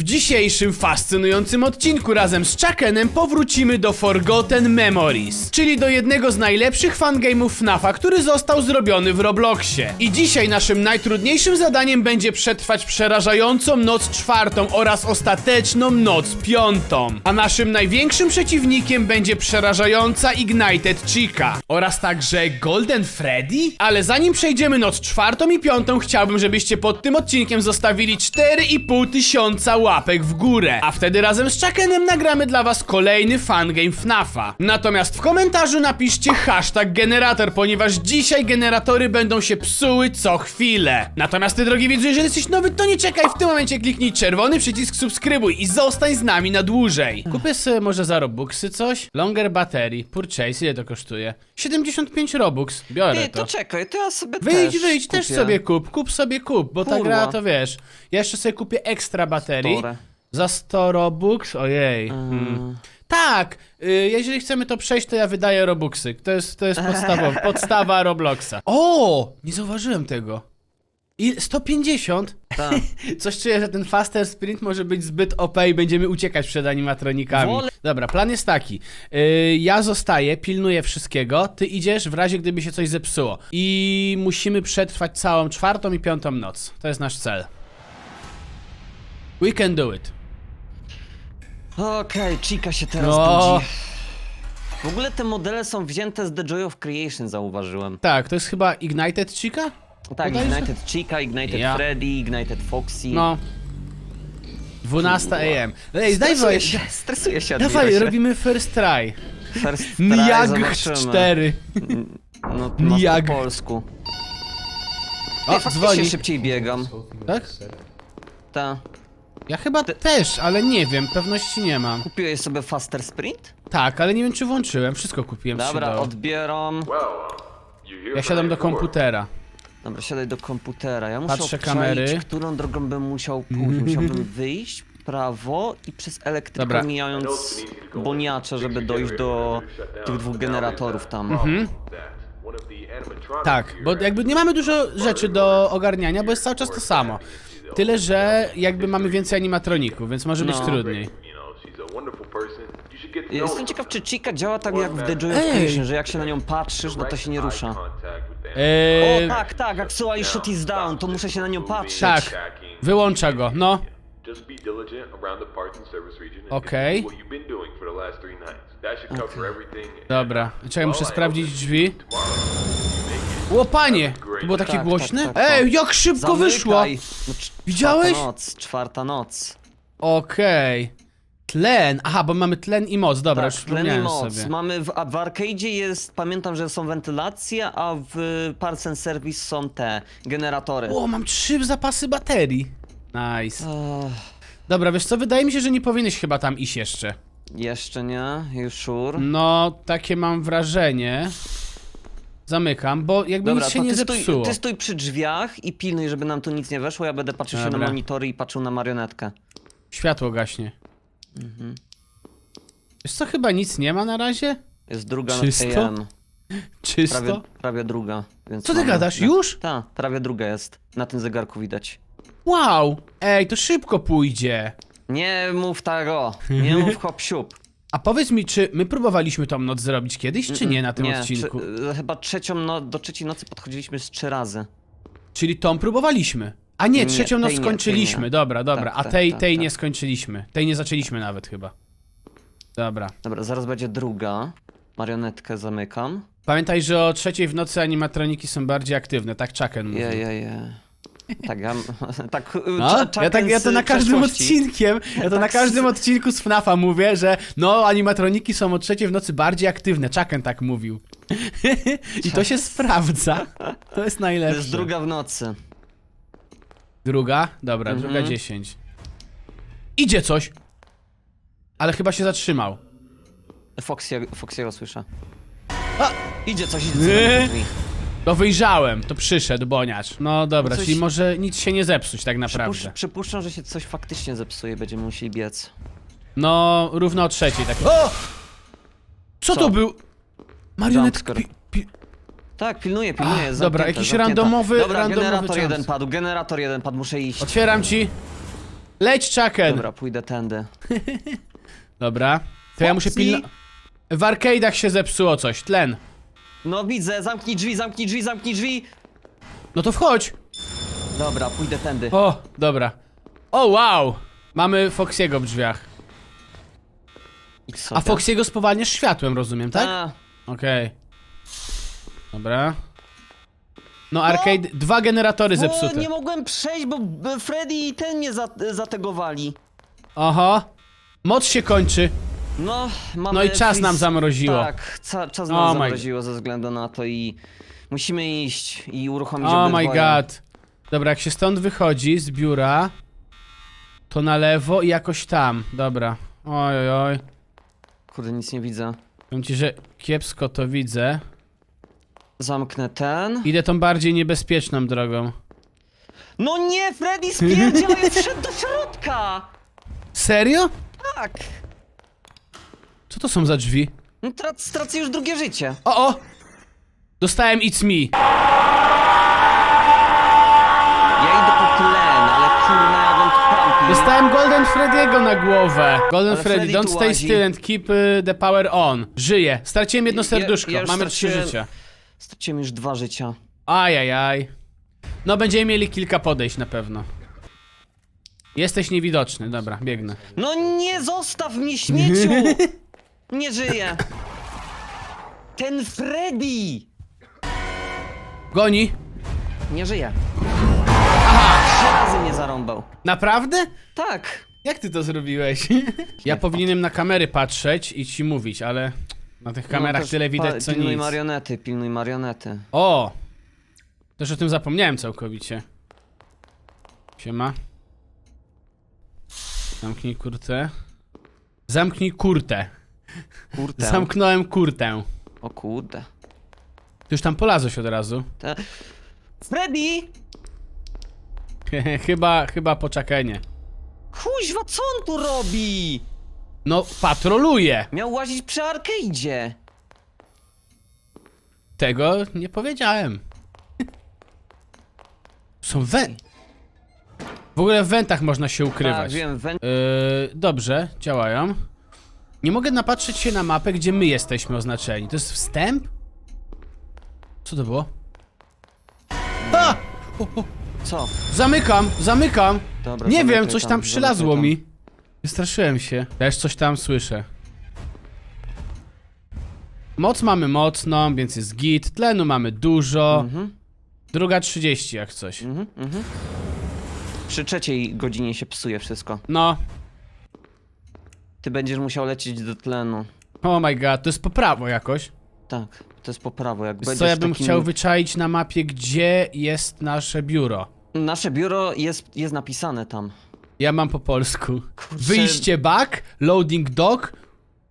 W dzisiejszym fascynującym odcinku razem z Chuckenem powrócimy do Forgotten Memories, czyli do jednego z najlepszych fangame'ów FNAFa, który został zrobiony w Robloxie. I dzisiaj naszym najtrudniejszym zadaniem będzie przetrwać przerażającą noc czwartą oraz ostateczną noc piątą. A naszym największym przeciwnikiem będzie przerażająca Ignited Chica oraz także Golden Freddy? Ale zanim przejdziemy noc czwartą i piątą, chciałbym, żebyście pod tym odcinkiem zostawili 4,5 tysiąca łapek w górę. A wtedy razem z Chuckenem nagramy dla was kolejny fangame FNAFa. Natomiast w komentarzu napiszcie hashtag generator, ponieważ dzisiaj generatory będą się psuły co chwilę. Natomiast ty, drogi widzu, jeżeli jesteś nowy, to nie czekaj, w tym momencie kliknij czerwony przycisk subskrybuj i zostań z nami na dłużej. Kupię sobie może za Robuxy coś? Longer battery, purchase, ile to kosztuje? 75 Robux, biorę Ty, to. to czekaj, to ja sobie Wyjdź, też wyjdź, też kupię. sobie kup, kup sobie kup, bo ta Kurwa. gra to wiesz. Ja jeszcze sobie kupię ekstra baterii. Store. Za 100 Robux, ojej. Hmm. Tak, y, jeżeli chcemy to przejść, to ja wydaję Robuxy. To jest, to jest podstawa Robloxa. O, nie zauważyłem tego. I 150? Tak. Coś czuję, że ten faster sprint może być zbyt OP i będziemy uciekać przed animatronikami. Wolę- Dobra, plan jest taki. Yy, ja zostaję, pilnuję wszystkiego, ty idziesz w razie gdyby się coś zepsuło. I musimy przetrwać całą czwartą i piątą noc. To jest nasz cel. We can do it. Okej, Chica się teraz No. budzi. W ogóle te modele są wzięte z The Joy of Creation, zauważyłem. Tak, to jest chyba Ignited Chica? Tak, Bodajże? Ignited Chica, Ignited Ja. Freddy, Ignited Foxy. No. 12 AM. Ej, Stresuję dawaj, się, stresuję się, dawaj, Admirosie. robimy first try. First try, Niag zobaczymy. 4. No, no Niag. po polsku. O, Ej, faktycznie dzwoni. szybciej biegam. Tak? Ta. Ja chyba też, ale nie wiem, pewności nie mam. Kupiłeś sobie Faster Sprint? Tak, ale nie wiem czy włączyłem, wszystko kupiłem Dobra, do... odbieram. Ja siadam do komputera. Dobra, siadaj do komputera. Ja muszę Patrzę obczaić, kamery. którą drogą bym musiał pójść. Musiałbym wyjść w prawo i przez elektrykę Dobra. mijając boniacze, żeby dojść do tych dwóch generatorów tam. Mhm. Tak, bo jakby nie mamy dużo rzeczy do ogarniania, bo jest cały czas to samo. Tyle, że jakby mamy więcej animatroników, więc może być No. trudniej. Jestem ciekaw, czy Chica działa tak jak w The Joy of Ej! Creation, że jak się na nią patrzysz, no to się nie rusza. Eee, O tak, tak, actually shut is down, to muszę się na nią patrzeć. tak, wyłącza go, no. Just be diligent around the parts and service region. and Okay. do What you've been doing for the last three nights. That should cover everything. Dobra, czekaj, muszę sprawdzić drzwi. Łopanie! To było takie Tak, głośne? tak, tak, tak. Ej, jak szybko Zamykaj. wyszło! No, cz- Widziałeś? Czwarta noc, czwarta noc. Okej. Tlen, aha, bo mamy tlen i moc, dobra, już Tak, tlen i przypomniałem moc. sobie. Mamy w, a w arcade'zie jest, pamiętam, że są wentylacje, a w Parts and Service są te generatory. O, mam trzy zapasy baterii. Nice. Ech, Dobra, wiesz co, wydaje mi się, że nie powinieneś chyba tam iść jeszcze. jeszcze nie, you sure? No, takie mam wrażenie. Zamykam, bo jakby Dobra, nic się to nie ty zepsuło. stój, ty stój przy drzwiach i pilnuj, żeby nam tu nic nie weszło, ja będę patrzył się na monitory i patrzył na marionetkę. Światło gaśnie. Mhm. Wiesz co, chyba nic nie ma na razie? Jest druga Czysto? AM. Czysto? Prawie, prawie druga. Więc Co ty mamy- gadasz, już? Tak, prawie druga jest. Na tym zegarku widać. Wow! Ej, to szybko pójdzie. Nie mów tego, nie mów hop siup. A powiedz mi, czy my próbowaliśmy tą noc zrobić kiedyś, czy nie na tym nie, odcinku? Czy, chyba trzecią no, do trzeciej nocy podchodziliśmy z trzy razy. Czyli tą próbowaliśmy. A nie, Nie, trzecią noc tej nie, skończyliśmy. nie. Dobra, dobra. Tak, A tak, tej, tak, tej tak. nie skończyliśmy. Tej nie zaczęliśmy nawet chyba. Dobra. Dobra, zaraz będzie druga. Marionetkę zamykam. Pamiętaj, że o trzeciej w nocy animatroniki są bardziej aktywne, tak Chucken mówi. Je, je, je. Tak, ja, tak, No, ja, tak, ja to na każdym odcinkiem, ja to na tak każdym z- odcinku z FNAFa mówię, że no animatroniki są o trzeciej w nocy bardziej aktywne. Chucken tak mówił. I to się sprawdza. To jest To najlepsze. jest druga w nocy. Druga? Dobra, Mhm. druga 10. Idzie coś! Ale chyba się zatrzymał. Foxy, Foxy'ego słyszę. A! Idzie coś, idzie coś. To wyjrzałem, to przyszedł boniacz. No dobra, Coś- czyli może nic się nie zepsuć tak Przypuszcz, naprawdę. przypuszczam, że się coś faktycznie zepsuje, będziemy musieli biec. No, równo o trzeciej tak. O! Co, Co? to był? Marionetka. Jumpscare. Pi, pi, Tak, pilnuję, pilnuję. jest dobra, zamknięte, jakiś zamknięte. randomowy- Dobra, randomowy generator jump. jeden padł, generator jeden padł, muszę iść. otwieram ci. Leć, Chucken! Dobra, pójdę tędy. Dobra. To ja muszę Foxy? pilnować. W arcade'ach się zepsuło coś, tlen. No widzę, zamknij drzwi, zamknij drzwi, zamknij drzwi! No to wchodź. Dobra, pójdę tędy. O, dobra. O, wow! Mamy Foxiego w drzwiach. A Foxiego spowalniasz światłem, rozumiem, tak? A, Okej. Dobra. No, arcade, dwa generatory bo zepsute. nie mogłem przejść, bo b- Freddy i ten mnie za zategowali. Oho. Moc się kończy. No, mamy No i czas nam zamroziło. Tak, ca czas nam Oh my- zamroziło ze względu na to i musimy iść i uruchomić Oh my obydwoje. god. Dobra, jak się stąd wychodzi z biura, to na lewo i jakoś tam. Dobra. Oj, oj, oj. Kurde, nic nie widzę. Powiem ci, że kiepsko to widzę. Zamknę ten. Idę tą bardziej niebezpieczną drogą. No nie, Freddy spierdział i wszedł do środka! Serio? Tak! Co to są za drzwi? No, tra- stracę już drugie życie. O, o! Dostałem It's Me. Ja idę po tlen, ale kurna, pampi. Dostałem Golden Freddy'ego na głowę. Golden Ale Freddy, Freddy don't tu stay łazi. still and keep y, the power on. Żyję. Straciłem jedno Ja- serduszko. ja już Mamy trzy straciłem- życia. Straciłem już dwa życia. Ajajaj. No będziemy mieli kilka podejść na pewno. Jesteś niewidoczny, dobra, biegnę. No nie zostaw mnie śmieciu! Nie żyję. Ten Freddy! Goni. Nie żyje. Aha! Trzy razy mnie zarąbał. Naprawdę? Tak. Jak ty to zrobiłeś? ja powinienem na kamery patrzeć i ci mówić, ale na tych kamerach No też tyle pa- widać co Pilnuj nic. marionety, pilnuj marionety. O! Też o tym zapomniałem całkowicie. Siema. Zamknij kurtę. Zamknij kurtę. Kurde. Zamknąłem kurtę. O kurde. Ty już tam polazłeś od razu. Te... Freddy! chyba, chyba poczekanie. Kuźwa, co on tu robi? No, patroluje. Miał łazić przy arcade'zie. Tego nie powiedziałem. Są wę... W ogóle w wentach można się Tak, ukrywać. wiem, wę... Yy, dobrze, działają. Nie mogę napatrzeć się na mapę, gdzie my jesteśmy oznaczeni. To jest wstęp? Co to było? A! O, o, Co? zamykam, zamykam! Dobra, Nie zamykaj wiem, coś tam tam, przylazło zamykaj mi. Wystraszyłem się. Też coś tam słyszę. Moc mamy mocną, więc jest git. Tlenu mamy dużo. Mhm, Druga 30 jak coś. mhm, mhm. Przy trzeciej godzinie się psuje wszystko. No. Ty będziesz musiał lecieć do tlenu. Oh my god, to jest po prawo jakoś. Tak, to jest po prawo, jak Wiesz będziesz co, ja bym takim... chciał wyczaić na mapie, gdzie jest nasze biuro. Nasze biuro jest, jest napisane tam. Ja mam po polsku. Kurczę. Wyjście back, loading dock,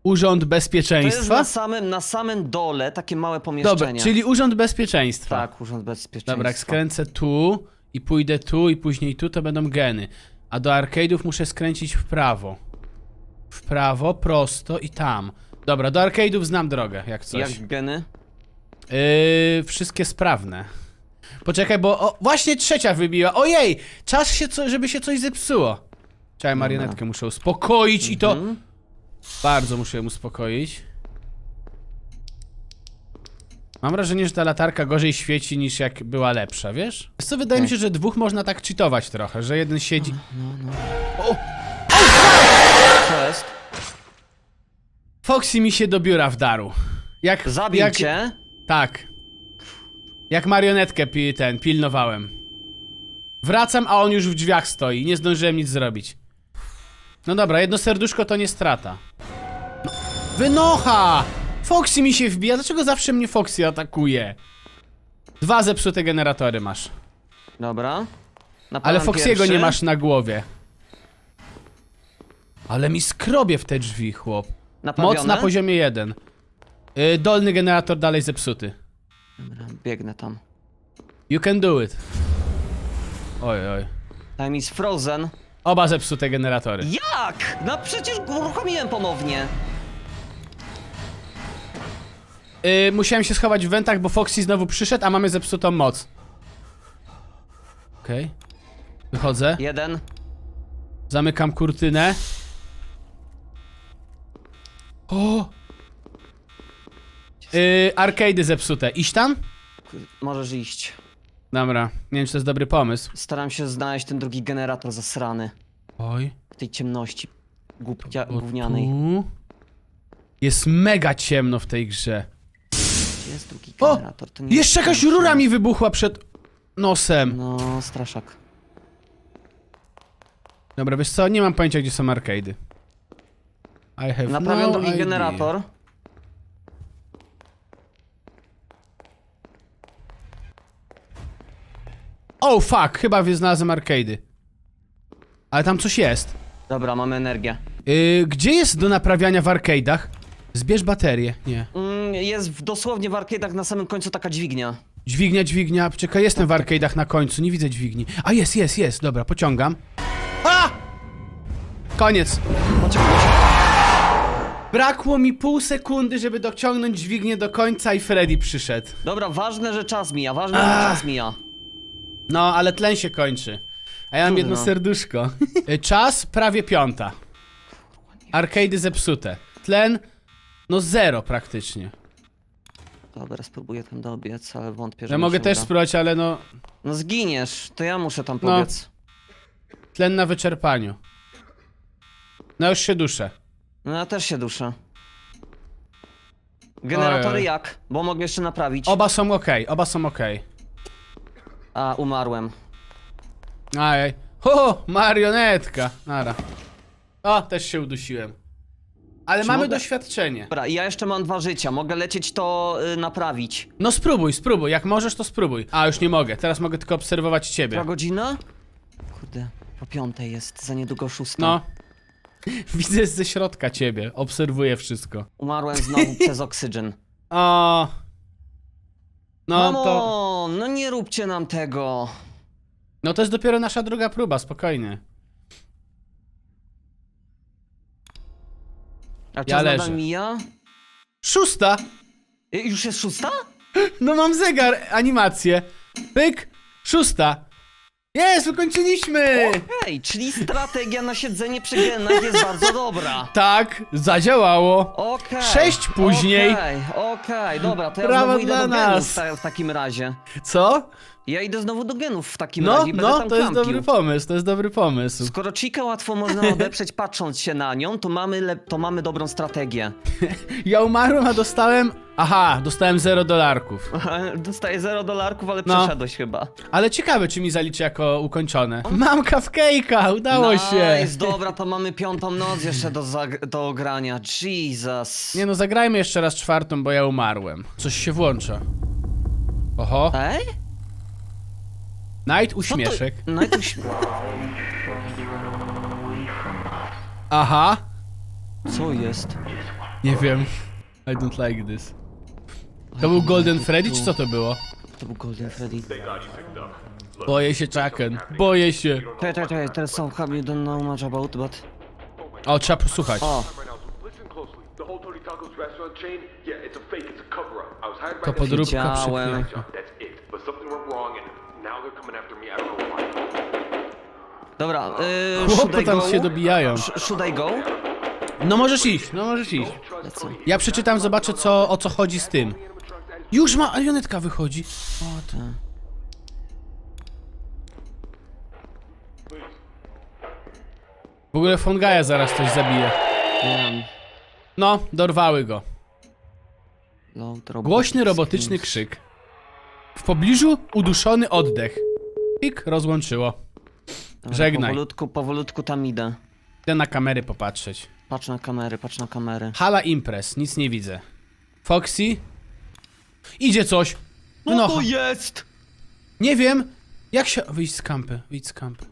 urząd To jest bezpieczeństwa. na samym, na samym dole takie małe Dobra, pomieszczenie. czyli urząd bezpieczeństwa. Tak, urząd bezpieczeństwa. Dobra, jak skręcę tu i pójdę tu i później tu, to będą geny. A do arcade'ów muszę skręcić w prawo. W prawo, prosto i tam. Dobra, do arcade'ów znam drogę, jak coś. Jak geny? Yy, wszystkie sprawne. Poczekaj, bo o, właśnie trzecia wybiła. Ojej! Czas się, co, żeby się coś zepsuło. Czekaj, marionetkę muszę uspokoić i to... Mhm. Bardzo muszę ją uspokoić. Mam wrażenie, że ta latarka gorzej świeci niż jak była lepsza, wiesz? Wiesz co, wydaje mi się, że dwóch można tak cheatować trochę, że jeden siedzi... O! Foxy mi się do biura wdarł. Jak... Zabił jak... cię? Tak. Jak marionetkę pi ten, pilnowałem. Wracam, a on już w drzwiach stoi. Nie zdążyłem nic zrobić. No dobra, jedno serduszko to nie strata. No. Wynocha! Foxy mi się wbija. Dlaczego zawsze mnie Foxy atakuje? Dwa zepsute generatory masz. Dobra. Ale Foxy'ego pierwszy. nie masz na głowie. Ale mi skrobie w te drzwi, chłop. Naprawione? Moc na poziomie 1. Yy, dolny generator dalej zepsuty. Dobra, biegnę tam. You can do it. Oj, oj. Time is frozen. Oba zepsute generatory. Jak? No przecież uruchomiłem ponownie. Yy, musiałem się schować w wentach, bo Foxy znowu przyszedł, a mamy zepsutą moc. Okej. Wychodzę. Jeden. Zamykam kurtynę. O! Yy, arcade'y zepsute. Iść tam? Możesz iść. Dobra, nie wiem czy to jest dobry pomysł. Staram się znaleźć ten drugi generator zasrany. Oj. W tej ciemności głupia, O, gównianej. tu. Jest mega ciemno w tej grze. Gdzie jest drugi O! generator? To nie Jeszcze jest jakaś ten, rura mi wybuchła przed nosem. No, straszak. Dobra, wiesz co? Nie mam pojęcia gdzie są arcade'y. I have Naprawiam no drugi idea. generator. Oh fuck, chyba znalazłem arcade'y. Ale tam coś jest. Dobra, mamy energię. Yy, gdzie jest do naprawiania w arcade'ach? Zbierz baterię. Nie. Mm, jest w, dosłownie w arcade'ach na samym końcu taka dźwignia. Dźwignia, dźwignia. Czekaj, jestem w arcade'ach na końcu, nie widzę dźwigni. A jest, jest, jest. Dobra, pociągam. A! Koniec. Poczekaj, Brakło mi pół sekundy, żeby dociągnąć dźwignię do końca i Freddy przyszedł. Dobra, ważne, że czas mija, ważne, że Ach. czas mija. No, ale tlen się kończy. A ja mam Trudno. jedno serduszko. Y, Czas prawie piąta. Arcade'y zepsute. Tlen, no zero praktycznie. Dobra, spróbuję tam dobiec, ale wątpię, że Ja mi mogę się też uda. spróbować, ale no... No zginiesz, to ja muszę tam No. pobiec. Tlen na wyczerpaniu. No już się duszę. No ja też się duszę. Generatory Ojej. jak? Bo mogę jeszcze naprawić. Oba są ok, oba są ok. A, umarłem. Ajaj. Ho, marionetka. Nara. O, też się udusiłem. Ale Czy mamy mogę- doświadczenie. Dobra, i ja jeszcze mam dwa życia, mogę lecieć to y, naprawić. No spróbuj, spróbuj. Jak możesz, to spróbuj. A, już nie mogę. Teraz mogę tylko obserwować ciebie. Która godzina? Kurde, po piątej jest, za niedługo szósta. No. Widzę ze środka ciebie. Obserwuję wszystko. Umarłem znowu przez oksygen. O. No Mamo, to. no nie róbcie nam tego. No to jest dopiero nasza druga próba, spokojnie. A czas nadal leżę. mija? Szósta! Y, Już jest szósta? No mam zegar, animację. Pyk, szósta. Jest, ukończyliśmy! Hej, czyli strategia na siedzenie przy genach jest bardzo dobra. Tak, zadziałało. Okej. Sześć później. Okej, okej, dobra, to ja Brawa znowu idę dla do nas. genów w, ta, w takim razie. Co? Ja idę znowu do genów w takim No, razie i będę no, tam to jest dobry pomysł, to jest dobry pomysł. Skoro Chica łatwo można odeprzeć patrząc się na nią, to mamy, to mamy dobrą strategię. Ja umarłem, a dostałem... Aha, dostałem 0 dolarków. Dostaję 0 dolarków, ale No. przeszedłeś chyba. Ale ciekawe, czy mi zaliczy jako ukończone. Mam cupcake'a, udało się. Nice, dobra, to mamy piątą noc jeszcze do, zag- do grania. Jesus. Nie no, zagrajmy jeszcze raz czwartą, bo ja umarłem. Coś się włącza. Oho, Ej? night to- uśmieszek. No i to uś... Aha, Co jest? nie wiem. I don't like this. To był Golden Freddy, czy co to było? To był Golden Freddy. Boję się, Chucken. Boję się. Czekaj, czekaj, czekaj, teraz są you don't know much about, but... O, trzeba posłuchać. O, To podróbka Widziałem. przepiękna. Dobra, yy, should Chłopy I tam go? się dobijają. Sh- Should I go? No możesz iść, no możesz iść. Lecę. Ja przeczytam, zobaczę co, o co chodzi z tym. Już ma, marionetka wychodzi. O, to... W ogóle Fongaja zaraz coś zabije. Wiem. No, dorwały go. Robot Głośny robotyczny krzyk. W pobliżu uduszony oddech. Pik rozłączyło. Dobra, Żegnaj. Powolutku, powolutku tam idę. Idę na kamery popatrzeć. Patrz na kamery, patrz na kamery. Hala imprez, nic nie widzę. Foxy? Idzie coś. No No, to jest! nie wiem. Jak się... Wyjdź z kampy, wyjdź z kampy.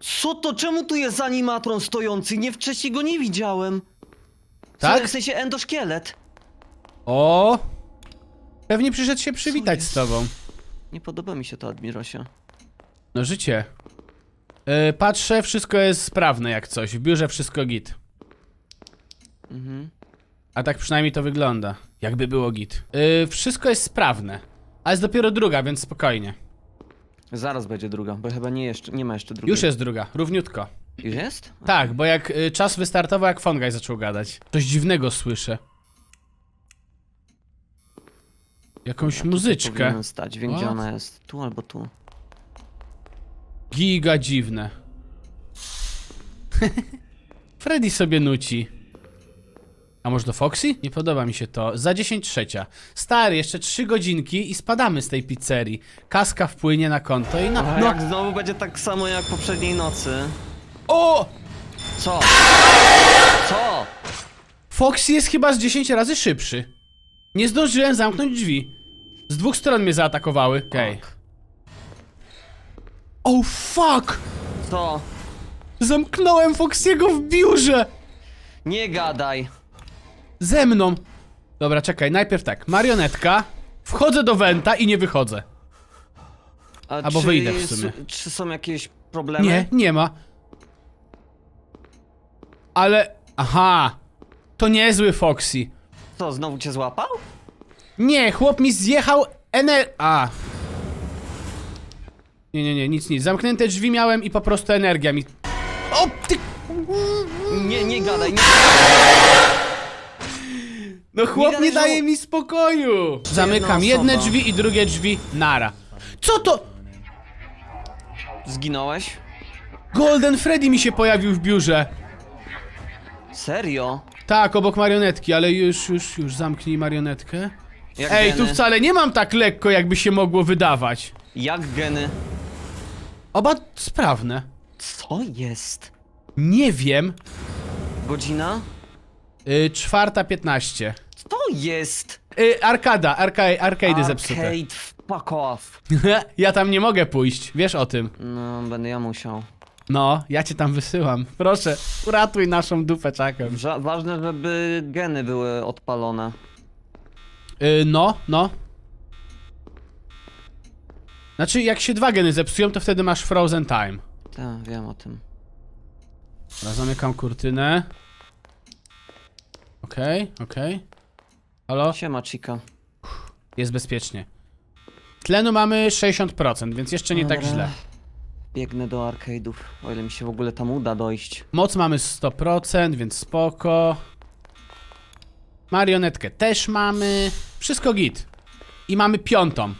Co to? Czemu tu jest animatron stojący? Nie wcześniej go nie widziałem. Tak? W sensie endoszkielet. O! Pewnie przyszedł się przywitać z tobą. Nie podoba mi się to, Admirosie. No życie. Yy, patrzę, wszystko jest sprawne jak coś. W biurze wszystko git. Mhm. A tak przynajmniej to wygląda. Jakby było git. Yy, wszystko jest sprawne. A jest dopiero druga, więc spokojnie. Zaraz będzie druga, bo chyba nie, jeszcze, nie ma jeszcze drugiej. Już jest druga, równiutko. Już jest? Tak, bo jak y, czas wystartował, jak Fongaj zaczął gadać. Coś dziwnego słyszę. Jakąś muzyczkę. Powinien stać. Wiem, gdzie What? ona jest. Tu albo tu. Giga dziwne. Freddy sobie nuci. A może do Foxy? Nie podoba mi się to. Za 10 trzecia. Stary, jeszcze 3 godzinki i spadamy z tej pizzerii. Kaska wpłynie na konto i na... A No. jak znowu będzie tak samo jak poprzedniej nocy? O! Co? Co? Foxy jest chyba z 10 razy szybszy. Nie zdążyłem zamknąć drzwi. Z dwóch stron mnie zaatakowały. Okej. Oh fuck! Co? Zamknąłem Foxiego w biurze! Nie gadaj. Ze mną! Dobra, czekaj, najpierw tak. Marionetka. Wchodzę do Wenta i nie wychodzę. A Albo czy wyjdę w jest- sumie. Czy są jakieś problemy? Nie, nie ma. Ale. Aha! To niezły Foxy. Co, znowu cię złapał? Nie, chłop mi zjechał ener... A. Nie, nie, nie, nic, nic. Zamknięte drzwi miałem i po prostu energia mi... O, ty... Nie, nie gadaj, nie No chłop nie, daje mi spokoju. Zamykam jedne drzwi i drugie drzwi. Nara. Co to? Zginąłeś? Golden Freddy mi się pojawił w biurze. Serio? Tak, obok marionetki, ale już, już, już zamknij marionetkę. Jak Ej, geny? tu wcale nie mam tak lekko, jakby się mogło wydawać. Jak geny? Oba sprawne. Co jest? Nie wiem. Godzina? Y, czwarta piętnaście. Co jest? Y, arkada, arka, arcade zepsute. Arcade, fuck off. ja tam nie mogę pójść, wiesz o tym. No, będę ja musiał. No, ja cię tam wysyłam. Proszę, uratuj naszą dupę czakiem. Ża ważne, żeby geny były odpalone. Y, no, no. Znaczy, jak się dwa geny zepsują, to wtedy masz frozen time. Tak, wiem o tym. Dobra, zamykam kurtynę. Okej, okej. Halo? Siema, Chica. Jest bezpiecznie. Tlenu mamy 60%, więc jeszcze nie tak Dobra. źle. Biegnę do arcade'ów, o ile mi się w ogóle tam uda dojść. Moc mamy 100%, więc spoko. Marionetkę też mamy. Wszystko git. I mamy piątą.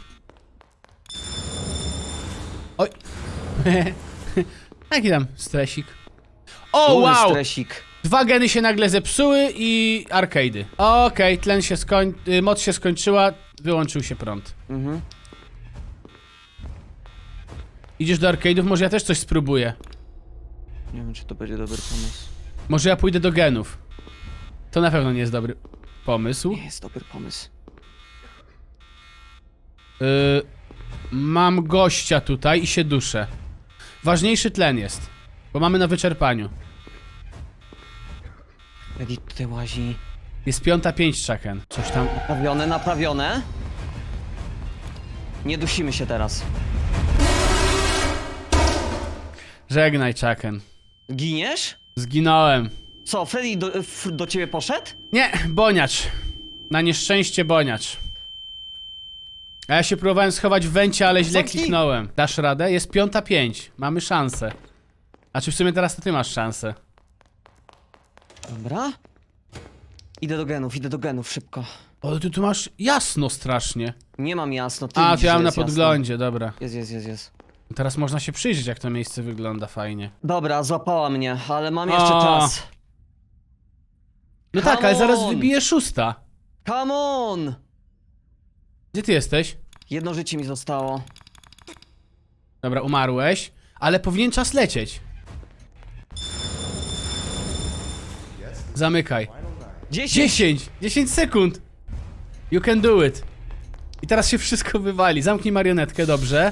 Oj. Jaki tam stresik. O, wow! stresik. Dwa geny się nagle zepsuły i arcade'y. Okej, tlen się skoń... y, moc się skończyła, wyłączył się prąd. Mhm. Idziesz do arcade'ów, może ja też coś spróbuję. Nie wiem, czy to będzie dobry pomysł. Może ja pójdę do genów. To na pewno nie jest dobry pomysł. Nie jest dobry pomysł. Y, mam gościa tutaj i się duszę. Ważniejszy tlen jest, bo mamy na wyczerpaniu. Reddit tutaj łazi. Jest piąta pięć, Chaken. Coś tam... Naprawione, naprawione. Nie dusimy się teraz. Żegnaj, Chaken. Giniesz? Zginąłem. Co, Freddy do, f, do ciebie poszedł? Nie, boniacz. Na nieszczęście boniacz. A ja się próbowałem schować w węcie, ale źle Zamknij. kliknąłem. Dasz radę? Jest piąta pięć. Mamy szansę. A czy w sumie teraz to ty masz szansę? Dobra. Idę do genów, idę do genów, szybko. O, ty tu masz jasno strasznie. Nie mam jasno, ty A, widzisz, to ja mam że na jest podglądzie, dobra. Jest, jest, jest, jest. Teraz można się przyjrzeć, jak to miejsce wygląda fajnie. Dobra, złapała mnie, ale mam jeszcze O. czas. No Come tak, ale zaraz on! wybije szósta. Come on! Gdzie ty jesteś? Jedno życie mi zostało. Dobra, umarłeś, ale powinien czas lecieć. Zamykaj. 10! 10! 10 sekund! You can do it. I teraz się wszystko wywali. Zamknij marionetkę, dobrze.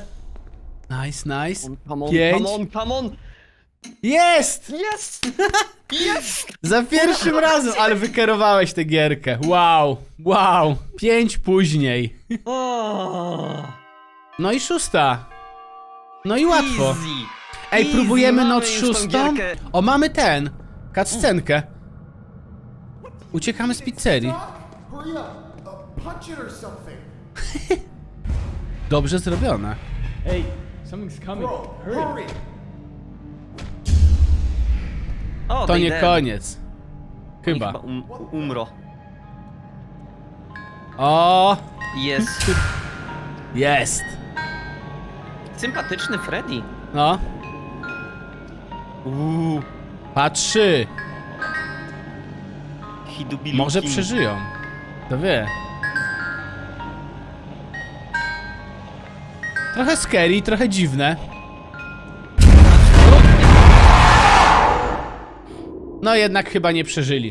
Nice, nice. Come on, Pięć. come on, come on! Jest! Jest! Jest! Za pierwszym razem, ale wykierowałeś tę gierkę. Wow, wow. Pięć później. O, No i szósta. No i łatwo. Easy. Ej, Easy, próbujemy mamy noc już tą szóstą? gierkę. O, mamy ten. Cutscenkę. Uciekamy z pizzerii. Dobrze zrobione. Hey, something's coming. Hurry. hurry! O, To they nie dead. koniec. Oni Chyba. um, umro. O, Jest. jest. Sympatyczny Freddy. No, Uuu. patrzy. Hidubilu Może przeżyją. Kto wie. Trochę scary, trochę dziwne. No jednak chyba nie przeżyli.